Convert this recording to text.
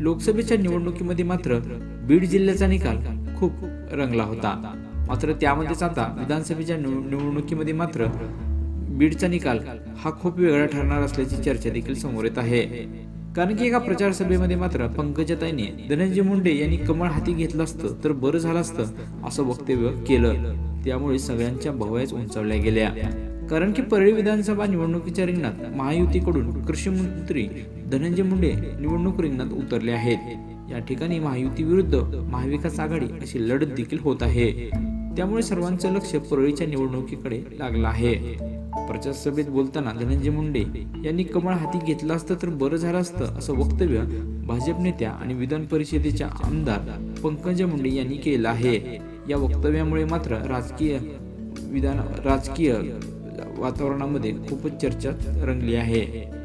लोकसभेच्या निवडणुकीमध्ये मात्र बीड जिल्ह्याचा निकाल खूप रंगला होता. मात्र त्यामध्येच आता विधानसभेच्या निव- निवडणुकीमध्ये मात्र बीडचा निकाल हा खूप वेगळा ठरणार असल्याची चर्चा देखील समोर येत आहे. कारण की एका प्रचार सभेमध्ये मात्र पंकजाताईने धनंजय मुंडे यांनी कमळ हाती घेतलं असतं तर बरं झालं असतं असं वक्तव्य केलं. त्यामुळे सगळ्यांच्या भवयाच उंचावल्या गेल्या. कारण की परळी विधानसभा निवडणुकीच्या रिंगणात महायुतीकडून कृषी मंत्री धनंजय मुंडे निवडणूक रिंगणात उतरले आहेत. या ठिकाणी महायुती विरुद्ध महाविकास आघाडी अशी लढत देखील होत आहे. त्यामुळे सर्वांचं लक्ष परळीच्या निवडणुकीकडे लागलं आहे. प्रचार सभेत बोलताना धनंजय मुंडे यांनी कमळ हाती घेतलं असतं तर बरं झालं असतं असं वक्तव्य भाजप नेत्या आणि विधान परिषदेच्या आमदार पंकजा मुंडे यांनी केलं आहे. या वक्तव्यामुळे मात्र राजकीय विधान राजकीय वातावरणामध्ये खूपच चर्चा रंगली आहे.